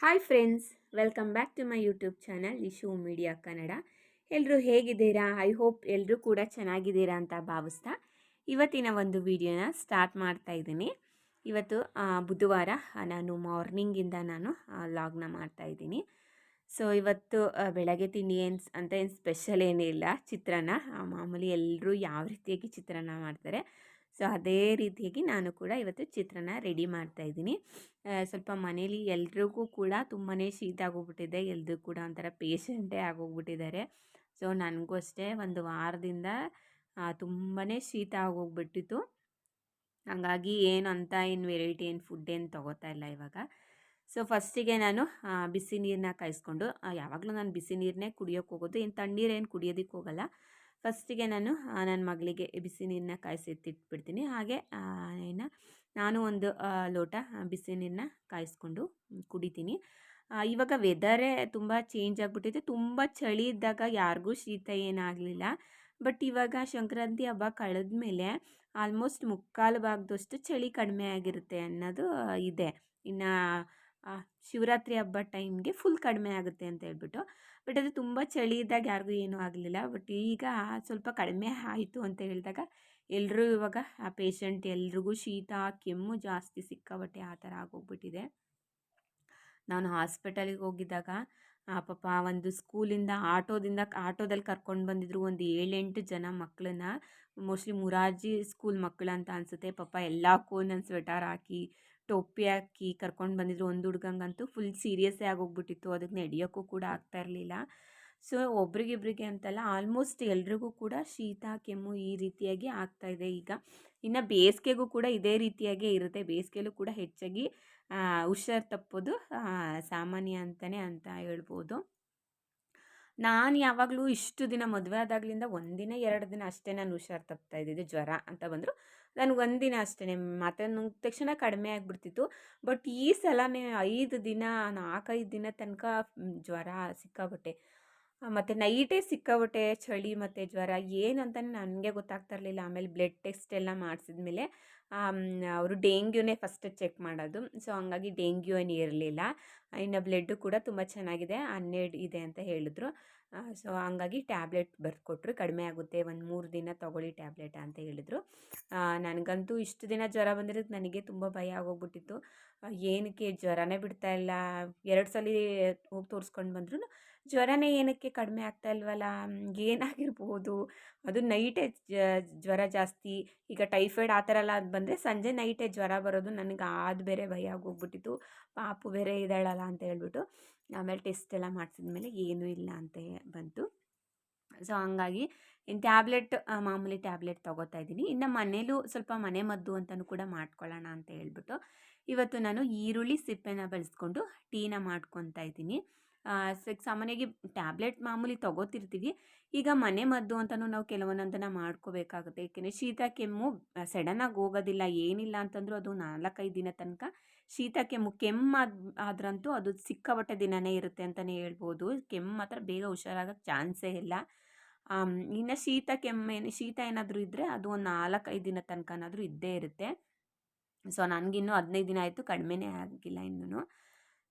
Hi friends welcome back to my YouTube channel Ishu media Kannada ಎಲ್ಲರೂ ಹೇಗಿದ್ದೀರಾ? I hope ಎಲ್ಲರೂ ಕೂಡ ಚೆನ್ನಾಗಿದ್ದೀರಾ ಅಂತ ಭಾವಿಸ್ತಾ ಇವತ್ತಿನ ಒಂದು ವಿಡಿಯೋನ ಸ್ಟಾರ್ಟ್ ಮಾಡ್ತಾ ಇದ್ದೀನಿ. ಇವತ್ತು ಬುಧವಾರ ನಾನು ಮಾರ್ನಿಂಗಿಂದ ನಾನು ಲಾಗ್ನ ಮಾಡ್ತಾ ಇದ್ದೀನಿ. ಸೊ ಇವತ್ತು ಬೆಳಗ್ಗೆ ತಿಂಡಿ ಏನು, ಅಂತ ಏನು ಸ್ಪೆಷಲ್ ಏನಿಲ್ಲ. ಚಿತ್ರಾನ್ನ ಮಾಮೂಲಿ ಎಲ್ಲರೂ ಯಾವ ರೀತಿಯಾಗಿ ಚಿತ್ರಾನ್ನ ಮಾಡ್ತಾರೆ. ಸೊ, ಅದೇ ರೀತಿಯಾಗಿ ನಾನು ಕೂಡ ಇವತ್ತು ಚಿತ್ರಾನ್ನ ರೆಡಿ ಮಾಡ್ತಾ ಇದ್ದೀನಿ. ಸ್ವಲ್ಪ ಮನೇಲಿ ಎಲ್ರಿಗೂ ಕೂಡ ತುಂಬಾ ಶೀತ ಆಗೋಗ್ಬಿಟ್ಟಿದೆ. ಎಲ್ರಿಗೂ ಕೂಡ ಒಂಥರ ಪೇಷಂಟೇ ಆಗೋಗ್ಬಿಟ್ಟಿದ್ದಾರೆ. ಸೊ, ನನಗೂ ಅಷ್ಟೇ ಒಂದು ವಾರದಿಂದ ತುಂಬಾ ಶೀತ ಆಗೋಗ್ಬಿಟ್ಟಿತ್ತು. ಹಾಗಾಗಿ ಏನು ಅಂತ ಏನು ವೆರೈಟಿ ಏನು ಫುಡ್ ಏನು ತೊಗೋತಾ ಇಲ್ಲ ಇವಾಗ. ಸೊ, ಫಸ್ಟಿಗೆ ನಾನು ಬಿಸಿ ನೀರನ್ನ ಕಾಯಿಸ್ಕೊಂಡು ಯಾವಾಗಲೂ ನಾನು ಬಿಸಿ ನೀರನ್ನೇ ಕುಡಿಯೋಕ್ಕೆ ಹೋಗೋದು. ಏನು ತಣ್ಣೀರು ಏನು ಕುಡಿಯೋದಕ್ಕೆ ಹೋಗಲ್ಲ. ಫಸ್ಟಿಗೆ ನಾನು ನನ್ನ ಮಗಳಿಗೆ ಬಿಸಿ ನೀರನ್ನ ಕಾಯಿಸಿ ಎತ್ತಿಟ್ಬಿಡ್ತೀನಿ ಹಾಗೆ ಏನ ನಾನು ಒಂದು ಲೋಟ ಬಿಸಿ ನೀರನ್ನ ಕಾಯಿಸ್ಕೊಂಡು ಕುಡಿತೀನಿ. ಇವಾಗ ವೆದರೇ ತುಂಬ ಚೇಂಜ್ ಆಗಿಬಿಟ್ಟಿದೆ. ತುಂಬ ಚಳಿ ಇದ್ದಾಗ ಯಾರಿಗೂ ಶೀತ ಏನಾಗಲಿಲ್ಲ. ಬಟ್ ಇವಾಗ ಸಂಕ್ರಾಂತಿ ಹಬ್ಬ ಕಳೆದ ಮೇಲೆ ಆಲ್ಮೋಸ್ಟ್ ಮುಕ್ಕಾಲು ಭಾಗದಷ್ಟು ಚಳಿ ಕಡಿಮೆ ಆಗಿರುತ್ತೆ ಅನ್ನೋದು ಇದೆ. ಇನ್ನು ಶಿವರಾತ್ರಿ ಹಬ್ಬ ಟೈಮ್ಗೆ ಫುಲ್ ಕಡಿಮೆ ಆಗುತ್ತೆ ಅಂತ ಹೇಳ್ಬಿಟ್ಟು. ಬಟ್ ಅದು ತುಂಬ ಚಳಿ ಇದ್ದಾಗ ಯಾರಿಗೂ ಏನೂ ಆಗಲಿಲ್ಲ. ಬಟ್ ಈಗ ಸ್ವಲ್ಪ ಕಡಿಮೆ ಆಯಿತು ಅಂತ ಹೇಳಿದಾಗ ಎಲ್ಲರೂ ಇವಾಗ ಆ ಪೇಷಂಟ್ ಎಲ್ರಿಗೂ ಶೀತ, ಕೆಮ್ಮು ಜಾಸ್ತಿ ಸಿಕ್ಕಾಬಟ್ಟೆ ಆ ಥರ ಆಗೋಗ್ಬಿಟ್ಟಿದೆ. ನಾನು ಹಾಸ್ಪಿಟಲಿಗೆ ಹೋಗಿದ್ದಾಗ ಪಾಪ ಒಂದು ಸ್ಕೂಲಿಂದ ಆಟೋದಿಂದ, ಆಟೋದಲ್ಲಿ ಕರ್ಕೊಂಡು ಬಂದಿದ್ರು ಒಂದು ಏಳೆಂಟು ಜನ ಮಕ್ಕಳನ್ನ ಮೋಸ್ಟ್ಲಿ ಮುರಾರ್ಜಿ ಸ್ಕೂಲ್ ಮಕ್ಕಳು ಅಂತ ಅನಿಸುತ್ತೆ. ಪಾಪ ಎಲ್ಲಕ್ಕೂ ನಾನು ಸ್ವೆಟರ್ ಹಾಕಿ ಟೋಪಿ ಹಾಕಿ ಕರ್ಕೊಂಡು ಬಂದಿದ್ರು ಒಂದು ಹುಡ್ಗಂಗಂತೂ ಫುಲ್ ಸೀರಿಯಸ್ಸೇ ಆಗೋಗ್ಬಿಟ್ಟಿತ್ತು ಅದಕ್ಕೆ ನಡೆಯೋಕ್ಕೂ ಕೂಡ ಆಗ್ತಾ ಇರಲಿಲ್ಲ. ಸೊ ಒಬ್ರಿಗಿಬ್ರಿಗೆ ಅಂತಲ್ಲ ಆಲ್ಮೋಸ್ಟ್ ಎಲ್ರಿಗೂ ಕೂಡ ಶೀತ, ಕೆಮ್ಮು ಈ ರೀತಿಯಾಗಿ ಆಗ್ತಾ ಇದೆ ಈಗ. ಇನ್ನು ಬೇಸಿಗೆಗೂ ಕೂಡ ಇದೇ ರೀತಿಯಾಗೇ ಇರುತ್ತೆ. ಬೇಸಿಗೆಲೂ ಕೂಡ ಹೆಚ್ಚಾಗಿ ಹುಷಾರು ತಪ್ಪೋದು ಸಾಮಾನ್ಯ ಅಂತಲೇ ಅಂತ ಹೇಳ್ಬೋದು. ನಾನು ಯಾವಾಗಲೂ ಇಷ್ಟು ದಿನ ಮದುವೆ ಆದಾಗಲಿಂದ ಒಂದಿನ, ಎರಡು ದಿನ ಅಷ್ಟೇ ನಾನು ಹುಷಾರು ತಪ್ತಾ ಇದ್ದಿದ್ದು ಜ್ವರ ಅಂತ ಬಂದರು. ನನಗೆ ಒಂದಿನ ಅಷ್ಟೇ ಮತ್ತೆ ನುಂಗಿದ ತಕ್ಷಣ ಕಡಿಮೆ ಆಗಿಬಿಡ್ತಿತ್ತು. ಬಟ್ ಈ ಸಲನೇ ಐದು ದಿನ, ನಾಲ್ಕೈದು ದಿನ ತನಕ ಜ್ವರ ಸಿಕ್ಕಾಬಟ್ಟೆ. ಮತ್ತು ನೈಟೇ ಸಿಕ್ಕಾಬಟ್ಟೆ ಚಳಿ ಮತ್ತು ಜ್ವರ ಏನಂತ ನನಗೆ ಗೊತ್ತಾಗ್ತಾ ಇರಲಿಲ್ಲ. ಆಮೇಲೆ ಬ್ಲಡ್ ಟೆಸ್ಟ್ ಎಲ್ಲ ಮಾಡಿಸಿದ್ಮೇಲೆ ಅವರು ಡೆಂಗ್ಯೂನೇ ಫಸ್ಟ್ ಚೆಕ್ ಮಾಡೋದು. ಸೊ, ಹಂಗಾಗಿ ಡೆಂಗ್ಯೂ ಏನು ಇರಲಿಲ್ಲ. ಇನ್ನು ಬ್ಲಡ್ಡು ಕೂಡ ತುಂಬ ಚೆನ್ನಾಗಿದೆ, ಹನ್ನೆರಡು ಇದೆ ಅಂತ ಹೇಳಿದ್ರು. ಸೊ, ಹಂಗಾಗಿ ಟ್ಯಾಬ್ಲೆಟ್ ಬರ್ಕೊಟ್ರು ಕಡಿಮೆ ಆಗುತ್ತೆ, ಒಂದು ಮೂರು ದಿನ ತಗೊಳ್ಳಿ ಟ್ಯಾಬ್ಲೆಟ್ ಅಂತ ಹೇಳಿದ್ರು. ನನಗಂತೂ ಇಷ್ಟು ದಿನ ಜ್ವರ ಬಂದಿರೋದು ನನಗೆ ತುಂಬ ಭಯ ಆಗೋಗ್ಬಿಟ್ಟಿತ್ತು. ಏನಕ್ಕೆ ಜ್ವರನೇ ಬಿಡ್ತಾ ಇಲ್ಲ. ಎರಡು ಸಲ ಹೋಗಿ ತೋರಿಸ್ಕೊಂಡು ಬಂದ್ರು ಜ್ವರನೇ ಏನಕ್ಕೆ ಕಡಿಮೆ ಆಗ್ತಾ ಇಲ್ವಲ್ಲ? ಏನಾಗಿರ್ಬೋದು? ಅದು ನೈಟೇ ಜ್ವರ ಜಾಸ್ತಿ. ಈಗ ಟೈಫಾಯ್ಡ್ ಆ ಥರ ಎಲ್ಲ ಅದು ಬಂದರೆ ಸಂಜೆ ನೈಟೇ ಜ್ವರ ಬರೋದು ನನಗೆ ಅದು ಬೇರೆ ಭಯ ಆಗೋಗ್ಬಿಟ್ಟಿತ್ತು. ಪಾಪು ಬೇರೆ ಇದ್ದಾಳಲ್ಲ ಅಂತ ಹೇಳ್ಬಿಟ್ಟು ಆಮೇಲೆ ಟೆಸ್ಟ್ ಎಲ್ಲ ಮಾಡಿಸಿದ್ಮೇಲೆ ಏನೂ ಇಲ್ಲ ಅಂತ ಬಂತು. ಸೊ, ಹಂಗಾಗಿ ಇನ್ನು ಟ್ಯಾಬ್ಲೆಟ್ ಮಾಮೂಲಿ ಟ್ಯಾಬ್ಲೆಟ್ ತೊಗೋತಾ ಇದ್ದೀನಿ. ಇನ್ನು ಮನೇಲೂ ಸ್ವಲ್ಪ ಮನೆ ಮದ್ದು ಅಂತಲೂ ಕೂಡ ಮಾಡ್ಕೊಳ್ಳೋಣ ಅಂತ ಹೇಳ್ಬಿಟ್ಟು ಇವತ್ತು ನಾನು ಈರುಳ್ಳಿ ಸಿಪ್ಪೆನ ಬಳಸ್ಕೊಂಡು ಟೀನ ಮಾಡ್ಕೊತಾ ಇದ್ದೀನಿ. ಸಾಮಾನ್ಯವಾಗಿ ಟ್ಯಾಬ್ಲೆಟ್ ಮಾಮೂಲಿ ತೊಗೋತಿರ್ತೀವಿ. ಈಗ ಮನೆ ಮದ್ದು ಅಂತಲೂ ನಾವು ಕೆಲವೊಂದನ್ನು ಮಾಡ್ಕೋಬೇಕಾಗುತ್ತೆ. ಏಕೆಂದರೆ ಶೀತ, ಕೆಮ್ಮು ಸಡನ್ನಾಗಿ ಹೋಗೋದಿಲ್ಲ, ಏನಿಲ್ಲ ಅಂತಂದರೂ ಅದು ನಾಲ್ಕೈದು ದಿನ ತನಕ. ಶೀತ, ಕೆಮ್ಮು ಕೆಮ್ಮು ಆದ್, ಆದ್ರಂತೂ ಅದು ಸಿಕ್ಕಾಪಟ್ಟೆ ದಿನವೇ ಇರುತ್ತೆ ಅಂತಲೇ ಹೇಳ್ಬೋದು. ಕೆಮ್ಮು ಮಾತ್ರ ಬೇಗ ಹುಷಾರಾಗೋಕ್ಕೆ ಚಾನ್ಸೇ ಇಲ್ಲ. ಇನ್ನು ಶೀತ ಕೆಮ್ಮೇನು ಶೀತ ಏನಾದರೂ ಇದ್ದರೆ ಅದು ಒಂದು ನಾಲ್ಕೈದು ದಿನ ತನಕನಾದರೂ ಇದ್ದೇ ಇರುತ್ತೆ. ಸೊ, ನನಗಿನ್ನೂ ಹದಿನೈದು ದಿನ ಆಯಿತು, ಕಡಿಮೆನೇ ಆಗಿಲ್ಲ ಇನ್ನೂ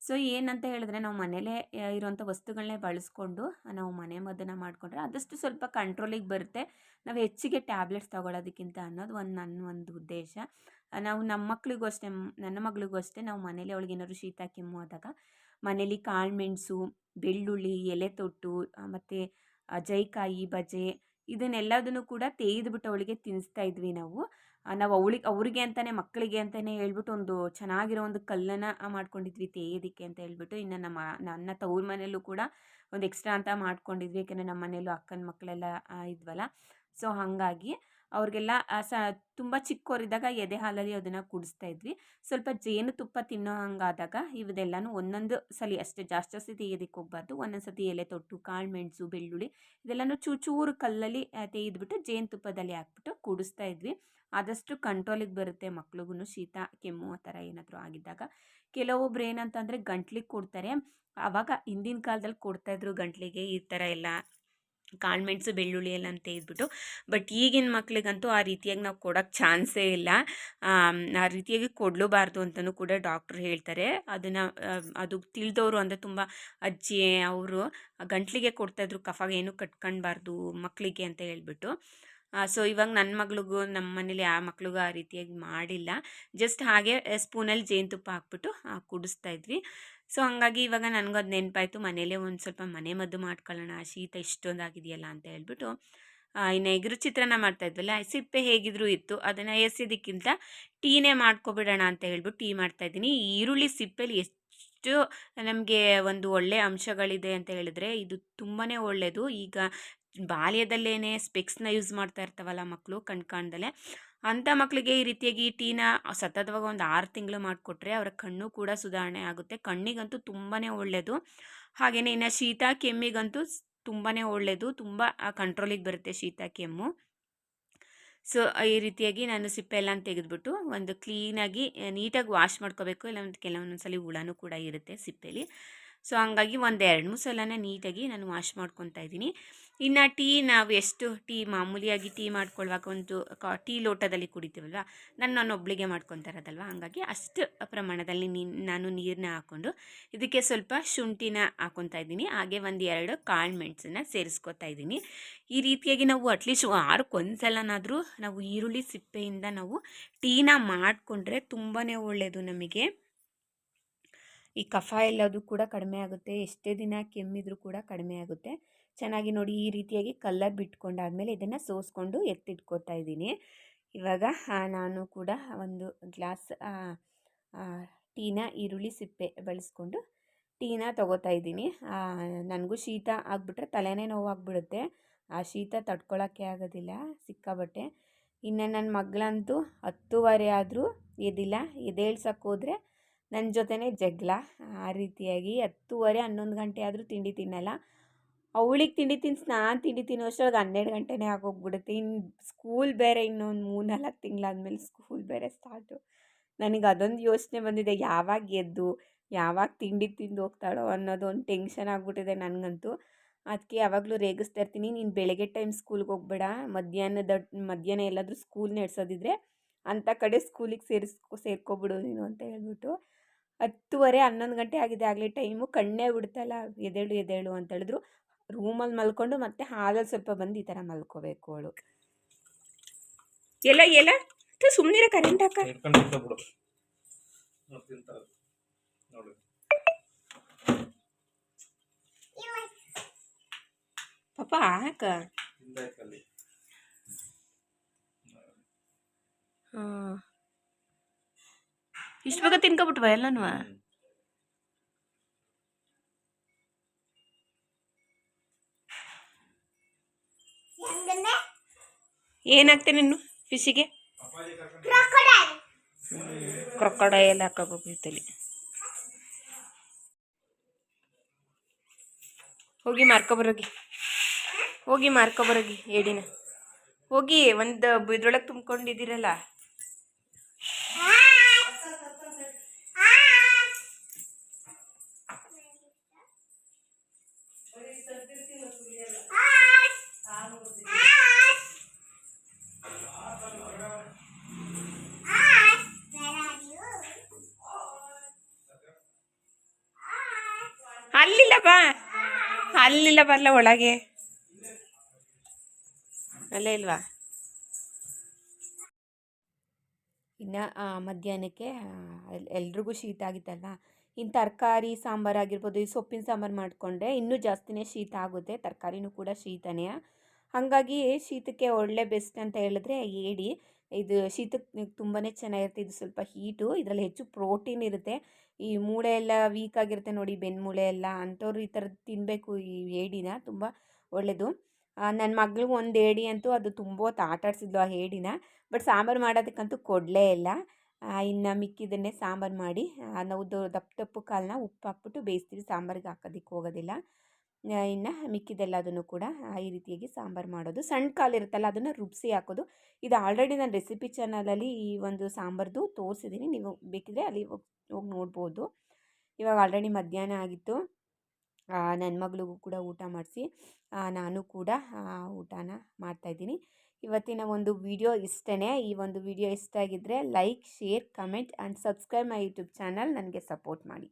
ಸೊ, ಏನಂತ ಹೇಳಿದ್ರೆ ನಾವು ಮನೇಲೇ ಇರುವಂಥ ವಸ್ತುಗಳನ್ನೇ ಬಳಸ್ಕೊಂಡು ನಾವು ಮನೆ ಮದ್ದನ್ನು ಮಾಡಿಕೊಂಡ್ರೆ ಆದಷ್ಟು ಸ್ವಲ್ಪ ಕಂಟ್ರೋಲಿಗೆ ಬರುತ್ತೆ. ನಾವು ಹೆಚ್ಚಿಗೆ ಟ್ಯಾಬ್ಲೆಟ್ಸ್ ತೊಗೊಳೋದಕ್ಕಿಂತ ಅನ್ನೋದು ಒಂದು ನನ್ನ ಒಂದು ಉದ್ದೇಶ. ನಾವು ನಮ್ಮ ಮಕ್ಳಿಗೂ ಅಷ್ಟೇ ನನ್ನ ಮಗಳಿಗೂ ಅಷ್ಟೇ ನಾವು ಮನೇಲಿ ಅವಳಿಗೆ ಏನಾದ್ರು ಶೀತ, ಕೆಮ್ಮು ಆದಾಗ ಮನೇಲಿ ಕಾಳುಮೆಣಸು ಬೆಳ್ಳುಳ್ಳಿ ಎಲೆ ತೊಟ್ಟು ಮತ್ತು ಜೈಕಾಯಿ, ಬಜೆ ಇದನ್ನೆಲ್ಲದನ್ನು ಕೂಡ ತೇಯ್ದುಬಿಟ್ಟು ಅವಳಿಗೆ ತಿನ್ನಿಸ್ತಾ ಇದ್ವಿ ನಾವು. ನಾವು ಅವಳಿಗೆ, ಅವ್ರಿಗೆ ಅಂತಲೇ ಮಕ್ಕಳಿಗೆ ಅಂತಲೇ ಹೇಳ್ಬಿಟ್ಟು ಒಂದು ಚೆನ್ನಾಗಿರೋ ಒಂದು ಕಲ್ಲನ್ನು ಮಾಡ್ಕೊಂಡಿದ್ವಿ ತೇಯೋದಕ್ಕೆ ಅಂತ ಹೇಳ್ಬಿಟ್ಟು. ಇನ್ನು ನಮ್ಮ ನನ್ನ ತವ್ರ ಮನೆಯಲ್ಲೂ ಕೂಡ ಒಂದು ಎಕ್ಸ್ಟ್ರಾ ಅಂತ ಮಾಡ್ಕೊಂಡಿದ್ವಿ. ಯಾಕೆಂದರೆ ನಮ್ಮ ಮನೆಯಲ್ಲೂ ಅಕ್ಕನ ಮಕ್ಕಳೆಲ್ಲ ಇದ್ವಲ್ಲ. ಸೊ, ಹಾಗಾಗಿ ಅವ್ರಿಗೆಲ್ಲ ಸ, ತುಂಬ ಚಿಕ್ಕವರಿದ್ದಾಗ ಎದೆ ಹಾಲಲ್ಲಿ ಅದನ್ನು ಕುಡಿಸ್ತಾ ಇದ್ವಿ. ಸ್ವಲ್ಪ ಜೇನುತುಪ್ಪ ತಿನ್ನೋ ಹಂಗಾದಾಗ ಇವದೆಲ್ಲನೂ ಒಂದೊಂದು ಸಲ ಅಷ್ಟೇ ಜಾಸ್ತಿ ಜಾಸ್ತಿ ತೆಗೆಯೋದಕ್ಕೆ ಹೋಗ್ಬಾರ್ದು. ಒಂದೊಂದು ಸತಿ ಎಲೆ ತೊಟ್ಟು, ಕಾಳು, ಮೆಣಸು, ಬೆಳ್ಳುಳ್ಳಿ ಇದೆಲ್ಲನೂ ಚೂಚೂರು ಚೂರು ಕಲ್ಲಲ್ಲಿ ತೆಗೆದುಬಿಟ್ಟು ಜೇನು ಜೇನುತುಪ್ಪದಲ್ಲಿ ಹಾಕ್ಬಿಟ್ಟು ಕುಡಿಸ್ತಾ ಇದ್ವಿ. ಆದಷ್ಟು ಕಂಟ್ರೋಲಿಗೆ ಬರುತ್ತೆ ಮಕ್ಳಿಗೂ ಶೀತ, ಕೆಮ್ಮು ಆ ಥರ ಏನಾದರೂ ಆಗಿದ್ದಾಗ. ಕೆಲವೊಬ್ರು ಏನಂತಂದರೆ ಗಂಟ್ಲಿಗೆ ಕೊಡ್ತಾರೆ. ಆವಾಗ ಹಿಂದಿನ ಕಾಲದಲ್ಲಿ ಕೊಡ್ತಾಯಿದ್ರು ಗಂಟ್ಲಿಗೆ ಈ ಥರ ಎಲ್ಲ. ಕಾಳುಮೆಣಸು ಬೆಳ್ಳುಳ್ಳಿ ಎಲ್ಲ ಅಂತ ಇದ್ಬಿಟ್ಟು ಬಟ್ ಈಗಿನ ಮಕ್ಳಿಗಂತೂ ಆ ರೀತಿಯಾಗಿ ನಾವು ಕೊಡೋಕ್ಕೆ ಚಾನ್ಸೇ ಇಲ್ಲ. ಆ ರೀತಿಯಾಗಿ ಕೊಡಲೂಬಾರ್ದು ಅಂತಲೂ ಕೂಡ ಡಾಕ್ಟ್ರು ಹೇಳ್ತಾರೆ. ಅದನ್ನು ಅದು ತಿಳಿದವರು ಅಂದರೆ ತುಂಬ ಅಜ್ಜಿ, ಅವರು ಗಂಟ್ಲಿಗೆ ಕೊಡ್ತಾಯಿದ್ರು ಕಫಾಗ ಏನು ಕಟ್ಕೊಳ್ಬಾರ್ದು ಮಕ್ಕಳಿಗೆ ಅಂತ ಹೇಳ್ಬಿಟ್ಟು. ಸೊ ಇವಾಗ ನನ್ನ ಮಗಳಿಗೂ ನಮ್ಮ ಮನೇಲಿ ಆ ಮಕ್ಳಿಗೂ ಆ ರೀತಿಯಾಗಿ ಮಾಡಿಲ್ಲ. ಜಸ್ಟ್ ಹಾಗೆ, ಸ್ಪೂನಲ್ಲಿ ಜೇನುತುಪ್ಪ ಹಾಕ್ಬಿಟ್ಟು ಕುಡಿಸ್ತಾ ಇದ್ವಿ. ಸೊ, ಹಂಗಾಗಿ ಇವಾಗ ನನಗೂ ಅದು ನೆನಪಾಯಿತು ಮನೇಲೇ ಒಂದು ಸ್ವಲ್ಪ ಮನೆ ಮದ್ದು ಮಾಡ್ಕೊಳ್ಳೋಣ, ಶೀತ ಇಷ್ಟೊಂದಾಗಿದೆಯಲ್ಲ ಅಂತ ಹೇಳ್ಬಿಟ್ಟು ಇನ್ನು ಎಗರು ಚಿತ್ರಾನ್ನ ಮಾಡ್ತಾ ಇದ್ವಲ್ಲ, ಸಿಪ್ಪೆ ಹೇಗಿದ್ರು ಇತ್ತು, ಅದನ್ನು ಎಸಿದಕ್ಕಿಂತ ಟೀನೇ ಮಾಡ್ಕೊಬಿಡೋಣ ಅಂತ ಹೇಳ್ಬಿಟ್ಟು ಟೀ ಮಾಡ್ತಾ ಇದ್ದೀನಿ. ಈರುಳ್ಳಿ ಸಿಪ್ಪೆಲಿ ಎಷ್ಟು ನಮಗೆ ಒಂದು ಒಳ್ಳೆಯ ಅಂಶಗಳಿದೆ ಅಂತ ಹೇಳಿದ್ರೆ, ಇದು ತುಂಬಾ ಒಳ್ಳೆಯದು ಈಗ ಬಾಲ್ಯದಲ್ಲೇ ಸ್ಪೆಕ್ಸ್ನ ಯೂಸ್ ಮಾಡ್ತಾ ಇರ್ತಾವಲ್ಲ ಮಕ್ಕಳು ಕಣ್ ಕಾಣ್ದಲೆ ಅಂಥ ಮಕ್ಕಳಿಗೆ ಈ ರೀತಿಯಾಗಿ ಟೀನ ಸತತವಾಗಿ ಒಂದು ಆರು ತಿಂಗಳು ಮಾಡಿಕೊಟ್ರೆ ಅವರ ಕಣ್ಣು ಕೂಡ ಸುಧಾರಣೆ ಆಗುತ್ತೆ. ಕಣ್ಣಿಗಂತೂ ತುಂಬಾ ಒಳ್ಳೆಯದು ಹಾಗೆಯೇ ಇನ್ನು ಶೀತ ಕೆಮ್ಮಿಗಂತೂ ತುಂಬಾ ಒಳ್ಳೆಯದು ತುಂಬ ಕಂಟ್ರೋಲಿಗೆ ಬರುತ್ತೆ ಶೀತ ಕೆಮ್ಮು. ಸೊ ಈ ರೀತಿಯಾಗಿ ನಾನು ಸಿಪ್ಪೆ ಎಲ್ಲ ತೆಗೆದುಬಿಟ್ಟು ಒಂದು ಕ್ಲೀನಾಗಿ ನೀಟಾಗಿ ವಾಶ್ ಮಾಡ್ಕೋಬೇಕು. ಇಲ್ಲ ಒಂದು ಕೆಲವೊಂದು ಸಲ ಹುಳನೂ ಕೂಡ ಇರುತ್ತೆ ಸಿಪ್ಪೆಲಿ. ಸೊ ಹಂಗಾಗಿ ಒಂದು ಎರಡು ಮೂರು ಸಲನೇ ನೀಟಾಗಿ ನಾನು ವಾಶ್ ಮಾಡ್ಕೊತಾ ಇದ್ದೀನಿ. ಇನ್ನು ಟೀ ನಾವು ಎಷ್ಟು ಟೀ ಮಾಮೂಲಿಯಾಗಿ ಟೀ ಮಾಡ್ಕೊಳ್ಳುವಾಗ ಒಂದು ಟೀ ಲೋಟದಲ್ಲಿ ಕುಡಿತೀವಲ್ವ? ನಾನು ನಾನು ಒಬ್ಳಿಗೆ ಮಾಡ್ಕೊತಾ ಇರೋದಲ್ವ? ಹಾಗಾಗಿ ಅಷ್ಟು ಪ್ರಮಾಣದಲ್ಲಿ ನಾನು ನೀರನ್ನ ಹಾಕ್ಕೊಂಡು ಇದಕ್ಕೆ ಸ್ವಲ್ಪ ಶುಂಠಿನ ಹಾಕ್ಕೊತಾ ಇದ್ದೀನಿ. ಹಾಗೆ ಒಂದು ಎರಡು ಕಾಳು ಮೆಣಸನ್ನ ಸೇರಿಸ್ಕೊತಾ ಇದ್ದೀನಿ. ಈ ರೀತಿಯಾಗಿ ನಾವು ಅಟ್ಲೀಸ್ಟ್ ವಾರಕ್ಕೊಂದ್ಸಲನಾದರೂ ನಾವು ಈರುಳ್ಳಿ ಸಿಪ್ಪೆಯಿಂದ ನಾವು ಟೀನ ಮಾಡಿಕೊಂಡ್ರೆ ತುಂಬಾ ಒಳ್ಳೆಯದು ನಮಗೆ. ಈ ಕಫ ಎಲ್ಲದು ಕೂಡ ಕಡಿಮೆ ಆಗುತ್ತೆ. ಎಷ್ಟೇ ದಿನ ಕೆಮ್ಮಿದ್ರೂ ಕೂಡ ಕಡಿಮೆ ಆಗುತ್ತೆ. ಚೆನ್ನಾಗಿ ನೋಡಿ ಈ ರೀತಿಯಾಗಿ ಕಲ್ಲರ್ ಬಿಟ್ಕೊಂಡಾದ್ಮೇಲೆ ಇದನ್ನು ಸೋಸ್ಕೊಂಡು ಎತ್ತಿಟ್ಕೋತಾ ಇದ್ದೀನಿ. ಇವಾಗ ನಾನು ಕೂಡ ಒಂದು ಗ್ಲಾಸ್ ಟೀನ ಈರುಳ್ಳಿ ಸಿಪ್ಪೆ ಬಳಸ್ಕೊಂಡು ಟೀನ ತಗೋತಾ ಇದ್ದೀನಿ. ನನಗೂ ಶೀತ ಆಗಿಬಿಟ್ರೆ ತಲೆನೇ ನೋವಾಗ್ಬಿಡುತ್ತೆ. ಆ, ಶೀತ ತಡ್ಕೊಳ್ಳೋಕ್ಕೆ ಆಗೋದಿಲ್ಲ ಸಿಕ್ಕಾಬಟ್ಟೆ ಇನ್ನು ನನ್ನ ಮಗಳಂತೂ ಹತ್ತುವರೆ ಆದರೂ ಎದಿಲ್ಲ ಎದ್ದೇಳ್ಸಕ್ಕೆ ಹೋದರೆ ನನ್ನ ಜೊತೆನೇ ಜಗಳ. ಆ ರೀತಿಯಾಗಿ ಹತ್ತುವರೆ ಹನ್ನೊಂದು ಗಂಟೆ ಆದರೂ ತಿಂಡಿ ತಿನ್ನಲ್ಲ. ಅವಳಿಗೆ ತಿಂಡಿ ತಿನ್ನಿಸಿ ನಾನು ತಿಂಡಿ ತಿನ್ನೋ ಅಷ್ಟೊಳಗೆ ಹನ್ನೆರಡು ಗಂಟೆನೇ ಆಗೋಗ್ಬಿಡುತ್ತೆ. ಇನ್ನು ಸ್ಕೂಲ್ ಬೇರೆ ಇನ್ನೊಂದು ಮೂರು ನಾಲ್ಕು ತಿಂಗಳಾದ್ಮೇಲೆ ಸ್ಕೂಲ್ ಬೇರೆ ಸ್ಟಾರ್ಟು. ನನಗೆ ಅದೊಂದು ಯೋಚನೆ ಬಂದಿದೆ. ಯಾವಾಗ ಎದ್ದು, ಯಾವಾಗ ತಿಂಡಿ ತಿಂದು ಹೋಗ್ತಾಳೋ ಅನ್ನೋದು ಒಂದು ಟೆನ್ಷನ್ ಆಗಿಬಿಟ್ಟಿದೆ ನನಗಂತೂ. ಅದಕ್ಕೆ ಯಾವಾಗಲೂ ರೇಗಿಸ್ತಾ ಇರ್ತೀನಿ. ನೀನು ಬೆಳಗ್ಗೆ ಟೈಮ್ ಸ್ಕೂಲ್ಗೆ ಹೋಗ್ಬೇಡ. ಮಧ್ಯಾಹ್ನದ ಮಧ್ಯಾಹ್ನ ಎಲ್ಲಾದರೂ ಸ್ಕೂಲ್ ನಡೆಸೋದಿದ್ರೆ ಅಂಥ ಕಡೆ ಸ್ಕೂಲಿಗೆ ಸೇರಿಸ್ಕೊ ಸೇರ್ಕೊಬಿಡು ನೀನು ಅಂತ ಹೇಳ್ಬಿಟ್ಟು ಹತ್ತುವರೆ ಹನ್ನೊಂದು ಗಂಟೆ ಆಗಿದೆ. ಆಗಲಿ ಟೈಮು ಕಣ್ಣೇ ಬಿಡ್ತಲ್ಲ. ಎದೇಳು ಎದೇಳು ಅಂತ ಹೇಳಿದ್ರು. ರೂಮಲ್ಲಿ ಮಲ್ಕೊಂಡು ಮತ್ತೆ ಹಾಲಲ್ಲಿ ಸ್ವಲ್ಪ ಬಂದು ಈ ಥರ ಮಲ್ಕೋಬೇಕು ಅವಳು. ಎಲ್ಲ ಎಲ್ಲ? ಸುಮ್ಮನೆ ಕರೆಂಟ್ ಹಾಕ. ಪಾಪ ಹಾಕ. ಇಷ್ಟು ಬೇಗ ತಿನ್ಕೊಬಿಟ್ವ ಎಲ್ಲನೂ? ಏನಾಗ್ತೆ ಇನ್ನು ಫಿಶಿಗೆ? ಕ್ರೊಕೊಡೈಲ್ ಹಾಕೋಬೇಕಿತ್ತಲ್ಲಿ ಹೋಗಿ ಮಾರ್ಕೊಬರೋಗಿ ಹೋಗಿ ಮಾರ್ಕೊಬರೋಗಿ ಏಡಿನ. ಹೋಗಿ ಒಂದು ಇದ್ರೊಳಗೆ ತುಂಬ್ಕೊಂಡಿದ್ದೀರಲ್ಲ? ಅಲ್ಲಿಲ್ಲ ಬಾ. ಅಲ್ಲಿಲ್ಲ ಬರಲ್ಲ ಒಳಗೆ. ಅಲ್ಲೇ ಇಲ್ವಾ? ಇನ್ನು ಮಧ್ಯಾಹ್ನಕ್ಕೆ ಎಲ್, ಎಲ್ರಿಗೂ ಶೀತ ಆಗಿತ್ತಲ್ವಾ? ಇನ್ನು ತರಕಾರಿ ಸಾಂಬಾರು ಆಗಿರ್ಬೋದು, ಈ ಸೊಪ್ಪಿನ ಸಾಂಬಾರು ಮಾಡಿಕೊಂಡ್ರೆ ಇನ್ನೂ ಜಾಸ್ತಿನೇ ಶೀತ ಆಗುತ್ತೆ. ತರಕಾರಿನೂ ಕೂಡ ಶೀತನೇ. ಹಾಗಾಗಿ ಶೀತಕ್ಕೆ ಒಳ್ಳೆ ಬೆಸ್ಟ್ ಅಂತ ಹೇಳಿದ್ರೆ ಏಡಿ. ಇದು ಶೀತಕ್ಕೆ ತುಂಬಾ ಚೆನ್ನಾಗಿರುತ್ತೆ. ಇದು ಸ್ವಲ್ಪ ಹೀಟು. ಇದರಲ್ಲಿ ಹೆಚ್ಚು ಪ್ರೋಟೀನ್ ಇರುತ್ತೆ. ಈ ಮೂಳೆ ಎಲ್ಲ ವೀಕ್ ಆಗಿರುತ್ತೆ ನೋಡಿ ಬೆನ್ಮೂಳೆ ಎಲ್ಲ ಅಂಥವ್ರು ಈ ಥರದ್ದು ತಿನ್ನಬೇಕು ಈ ಏಡಿನ ತುಂಬ ಒಳ್ಳೆಯದು ನನ್ನ ಮಗಳಿಗೂ ಒಂದು ಏಡಿ ಅಂತೂ ಅದು ತುಂಬ ಹೊತ್ತು ಆಟ ಆಡಿಸಿದ್ಲು ಆ ಏಡಿನ ಬಟ್ ಸಾಂಬಾರು ಮಾಡೋದಕ್ಕಂತೂ ಕೊಡಲೇ ಇಲ್ಲ. ಇನ್ನು ಮಿಕ್ಕಿದ್ದನ್ನೇ ಸಾಂಬಾರು ಮಾಡಿ ನಾವು ದಪ್ಪ ದಪ್ಪ ಕಾಲನ್ನ ಉಪ್ಪು ಹಾಕ್ಬಿಟ್ಟು ಬೇಯಿಸ್ತೀವಿ, ಸಾಂಬಾರಿಗೆ ಹಾಕೋದಕ್ಕೆ ಹೋಗೋದಿಲ್ಲ. ಇನ್ನು ಮಿಕ್ಕಿದೆಲ್ಲದನ್ನು ಕೂಡ ಈ ರೀತಿಯಾಗಿ ಸಾಂಬಾರು ಮಾಡೋದು. ಸಣ್ಣ ಕಾಲು ಇರುತ್ತಲ್ಲ, ಅದನ್ನು ರುಬ್ಬಿಸಿ ಹಾಕೋದು. ಇದು ಆಲ್ರೆಡಿ ನಾನು ರೆಸಿಪಿ ಚಾನಲಲ್ಲಿ ಈ ಒಂದು ಸಾಂಬಾರ್ದು ತೋರಿಸಿದ್ದೀನಿ. ನೀವು ಬೇಕಿದ್ರೆ ಅಲ್ಲಿ ಹೋಗಿ ನೋಡ್ಬೋದು. ಇವಾಗ ಆಲ್ರೆಡಿ ಮಧ್ಯಾಹ್ನ ಆಗಿತ್ತು. ನನ್ನ ಮಗಳಿಗೂ ಕೂಡ ಊಟ ಮಾಡಿಸಿ ನಾನು ಕೂಡ ಊಟನ ಮಾಡ್ತಾಯಿದ್ದೀನಿ ಇವತ್ತಿನ ಒಂದು ವಿಡಿಯೋ ಇಷ್ಟೇ ಈ ಒಂದು ವಿಡಿಯೋ ಇಷ್ಟ ಆಗಿದ್ದರೆ like, share, comment and subscribe my YouTube channel. ನನಗೆ ಸಪೋರ್ಟ್ ಮಾಡಿ.